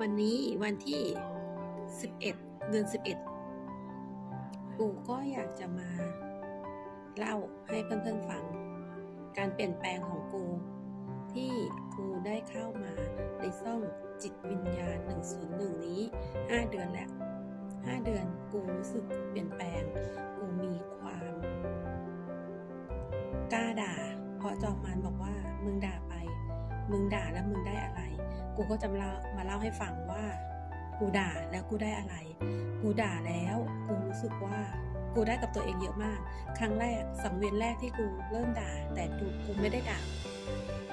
วันนี้วันที่ 11 เดือน 11กูก็อยากจะมา เล่าให้เพื่อนๆฟัง การเปลี่ยนแปลงของกู ที่กูได้เข้ามาในซ่องจิตวิญญาณ 101 นี้ 5 เดือนแล้ว 5 เดือนกูรู้สึกเปลี่ยนแปลง กูมีความกล้าด่า เพราะจอมมานบอกว่ามึงด่าไป มึงด่าแล้วมึงได้อะไร กูก็จะมาเล่ามาเล่าให้ฟังว่า กูด่าแล้วกูได้อะไร กูด่าแล้ว กูรู้สึกว่า กูได้กับตัวเองเยอะมาก ครั้งแรกสังเวียนแรกที่กูเริ่มด่า แต่กูกูไม่ได้ด่า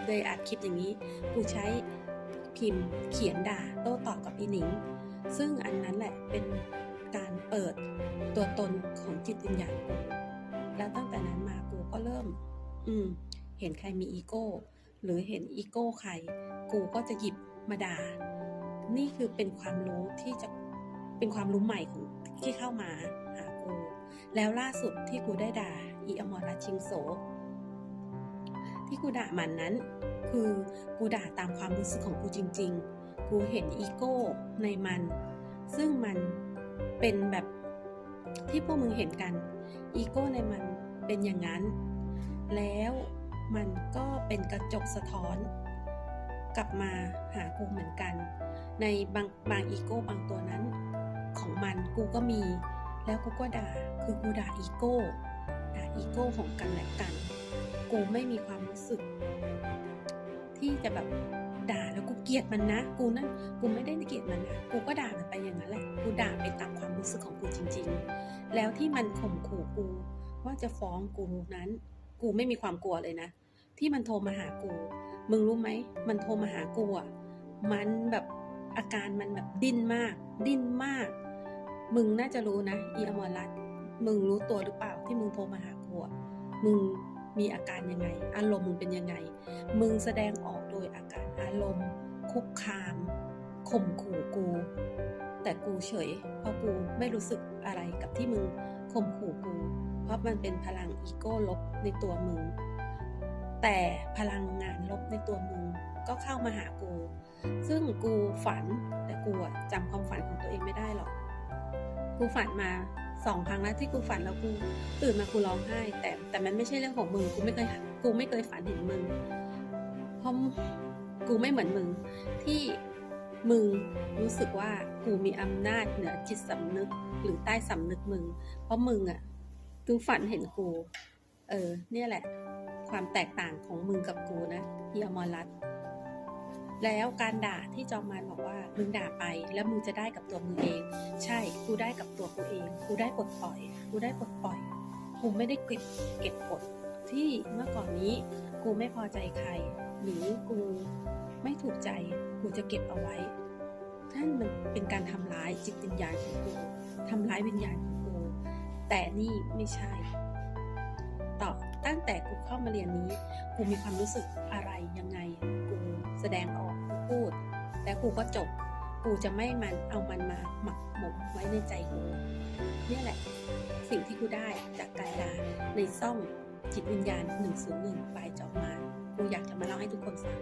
โดยอัดคลิปอย่างนี้ กูใช้พิมพ์เขียนด่าโต้ตอบกับอีหนิง ซึ่งอันนั้นแหละเป็นการเปิดตัวตนของจิตวิญญาณกูแล้วตั้งแต่นั้นมากูก็เริ่ม อืม เห็นใครมีอีโก้ หรือเห็นอีโก้ใคร กูก็จะหยิบ มาด่า นี่คือเป็นความรู้ที่จะเป็นความรู้ใหม่ของที่เข้ามาหากู แล้วล่าสุดที่กูได้ด่าอีอมรรัชิงโสที่กูด่ามันนั้น คือกูด่าตามความรู้สึกของกูจริง ๆ กูเห็นอีโก้ในมัน ซึ่งมันเป็นแบบที่พวกมึงเห็นกัน อีโก้ในมันเป็นอย่างนั้น แล้วมันก็เป็นกระจกสะท้อน กลับมาหากูเหมือนกัน ในบางบางอีโก้บางตัวนั้นของมันกูก็มี แล้วกูก็ด่าคือกูด่าอีโก้ด่าอีโก้ของกันและกัน กูไม่มีความรู้สึก ที่จะแบบด่าแล้วกูเกลียดมันนะ กูนั่นกูไม่ได้เกลียดมันนะกูก็ด่ามันไปอย่างนั้นแหละกูด่าไปตามความรู้สึกของกูจริง ๆ แล้วที่มันข่มขู่กูว่าจะฟ้องกูนั้น กูไม่มีความกลัวเลยนะ ที่มันโทรมาหากู มึงรู้ไหม มันโทรมาหากูอะ มันแบบอาการมันแบบดิ้นมาก ดิ้นมาก มึงน่าจะรู้นะอีอมรรัตมึงรู้ตัวหรือเปล่าที่มึงโทรมาหากูอะมึงมีอาการยังไง อารมณ์มึงเป็นยังไง มึงแสดงออกโดยอาการอารมณ์ คุกคามข่มขู่กู แต่กูเฉย เพราะกูไม่รู้สึกอะไรกับที่มึงข่มขู่กู เพราะมันเป็นพลังอีโก้ลบในตัวมึง แต่พลังงานลบในตัวมึงก็เข้ามาหากู ซึ่งกูฝันแต่กูอะจำความฝันของตัวเองไม่ได้หรอก กูฝันมาสองครั้งแล้วที่กูฝันแล้วกูตื่นมากูร้องไห้ แต่แต่มันไม่ใช่เรื่องของมึงกูไม่เคยกูไม่เคยฝันเห็นมึงเพราะกูไม่เหมือนมึงที่มึงรู้สึกว่ากูมีอำนาจเหนือจิตสำนึกหรือใต้สำนึกมึง เพราะมึงอะถึงฝันเห็นกู เออ เนี่ยแหละ ความแตกต่างของมึงกับกูนะเฮียมอรัตแล้วการด่าที่จอมมานบอกว่ามึงด่าไปแล้วมึงจะได้กับตัวมึงเอง ใช่กูได้กับตัวกูเอง กูได้ปลดปล่อย กูได้ปลดปล่อย กูไม่ได้เก็บเก็บกดที่เมื่อก่อนนี้ กูไม่พอใจใคร หรือกูไม่ถูกใจกูจะเก็บเอาไว้นั่นมันเป็นการทำร้ายจิตวิญญาณของกูทำร้ายวิญญาณของกูแต่นี่ไม่ใช่ ตั้งแต่กูเข้ามาเรียนนี้กูมีความรู้สึกอะไรยังไงกูแสดงออกกูพูด แล้วกูก็จบกูจะไม่มันเอามันมาหมักหมมไว้ในใจกูนี่แหละ สิ่งที่กูได้จากการดาในซ่องจิตวิญญาณ 101ปลายจอมมากูอยากจะมาเล่าให้ทุกคนฟัง